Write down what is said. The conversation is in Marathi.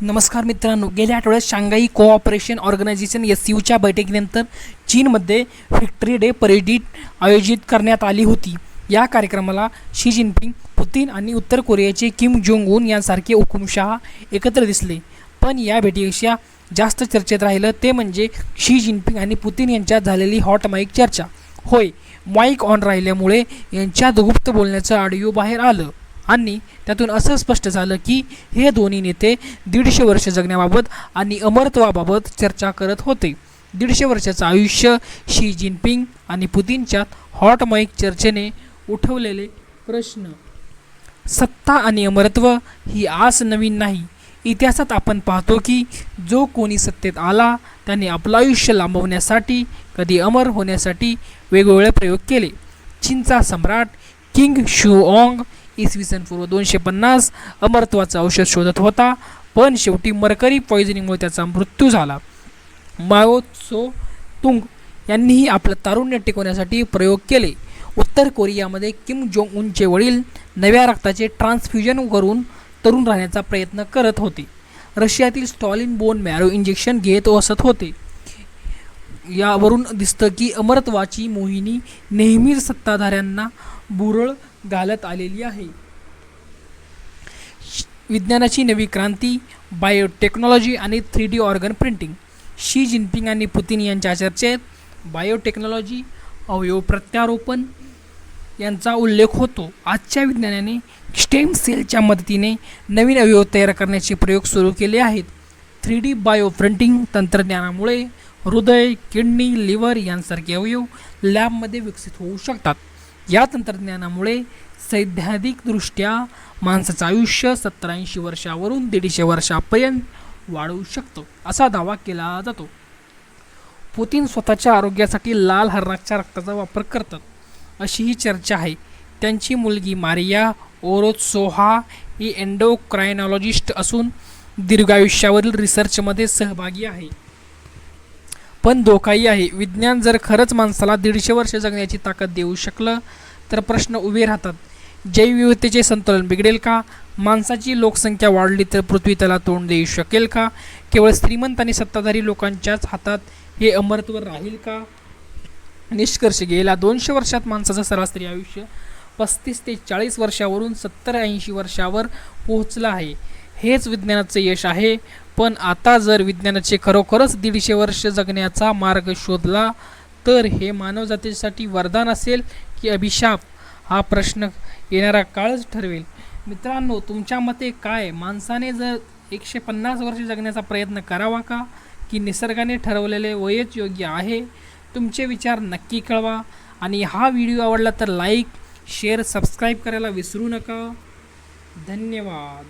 नमस्कार मित्रांनो गेल्या आठवड्यात शांघाई कोऑपरेशन ऑर्गनायझेशन एस यूच्या बैठकीनंतर चीनमध्ये व्हिक्टरी डे परेड आयोजित करण्यात आली होती. या कार्यक्रमाला शी जिनपिंग पुतीन आणि उत्तर कोरियाचे किम जोंग उन यांसारखे हुकुमशहा एकत्र दिसले. पण या भेटीपेक्षा जास्त चर्चेत राहिलं ते म्हणजे शी जिनपिंग आणि पुतीन यांच्यात झालेली हॉट माईक चर्चा. होय माईक ऑन राहिल्यामुळे यांच्यात गुप्त बोलण्याचं ऑडिओ बाहेर आलं. आणि त्यातून असं स्पष्ट झालं की हे दोन्ही नेते दीडशे वर्ष जगण्याबाबत आणि अमरत्वाबाबत चर्चा करत होते. दीडशे वर्षाचं आयुष्य शी जिनपिंग आणि पुतीनच्या हॉट माईक चर्चेने उठवलेले प्रश्न. सत्ता आणि अमरत्व ही आस नवीन नाही. इतिहासात आपण पाहतो की जो कोणी सत्तेत आला त्याने आपलं आयुष्य लांबवण्यासाठी कधी अमर होण्यासाठी वेगवेगळे प्रयोग केले. चीनचा सम्राट किंग शू ऑंग इसवी सन पूर्व दोनशे पन्नास अमरत्वाचं औषध शोधत होता. पण शेवटी मरकरी पॉयझनिंगमुळे त्याचा मृत्यू झाला. माओ सो तुंग यांनीही आपलं तारुण्य टिकवण्यासाठी प्रयोग केले. उत्तर कोरियामध्ये किम जोंग उनचे वडील नव्या रक्ताचे ट्रान्सफ्युजन करून तरुण राहण्याचा प्रयत्न करत होते. रशियातील स्टॉलिन बोन मॅरो इंजेक्शन घेत असत होते. यावरून दिसतं की अमरत्वाची मोहिनी नेहमीच सत्ताधाऱ्यांना बुरळ घालत आलेली आहे. विज्ञानाची नवी क्रांती बायोटेक्नॉलॉजी आणि three D organ printing Xi Jinping आणि पुतीन यांच्या चर्चेत बायोटेक्नॉलॉजी अवयव प्रत्यारोपण यांचा उल्लेख होतो. आजच्या विज्ञानाने स्टेम सेलच्या मदतीने नवीन अवयव तयार करण्याचे प्रयोग सुरू केले आहेत. थ्री डी बायो प्रिंटिंग तंत्रज्ञानामुळे हृदय किडनी लिव्हर यांसारखे अवयव लॅबमध्ये विकसित होऊ शकतात. या तंत्रज्ञानामुळे सैद्धांतिकदृष्ट्या माणसाचं आयुष्य सत्तर ऐंशी वर्षावरून दीडशे वर्षापर्यंत वाढवू शकतो असा दावा केला जातो. पुतीन स्वतःच्या आरोग्यासाठी लाल हरणाच्या रक्ताचा वापर करतात अशी ही चर्चा आहे. त्यांची मुलगी मारिया ओरोत्सोहा ही एन्डोक्रायनॉलॉजिस्ट असून दीर्घायुष्यावरील रिसर्चमध्ये सहभागी आहे. पण धोकाही आहे. विज्ञान जर खरंच माणसाला दीडशे वर्ष जगण्याची ताकद देऊ शकलं तर प्रश्न उभे राहतात. जैवविविधतेचे संतुलन बिघडेल का? माणसाची लोकसंख्या वाढली तर पृथ्वी त्याला तोंड देऊ शकेल का? केवळ श्रीमंत आणि सत्ताधारी लोकांच्याच हातात हे अमरत्व राहील का? निष्कर्ष गेल्या दोनशे वर्षात माणसाचं सरासरी आयुष्य पस्तीस ते चाळीस वर्षावरून सत्तर ऐंशी वर्षावर पोहोचलं आहे. हेच विज्ञानाचं यश आहे. पण आता जर विज्ञानाचे खरोखरच दीडशे वर्ष जगण्याचा मार्ग शोधला तर हे मानवजातीसाठी वरदान असेल की अभिशाप? हा प्रश्न येणारा काळच ठरवेल. मित्रांनो तुमच्या मते काय? माणसाने जर एकशे पन्नास वर्ष जगण्याचा प्रयत्न करावा का? की निसर्गाने ठरवलेले वयच योग्य आहे? तुमचे विचार नक्की कळवा. आणि हा व्हिडिओ आवडला तर लाईक शेअर सबस्क्राईब करायला विसरू नका. धन्यवाद.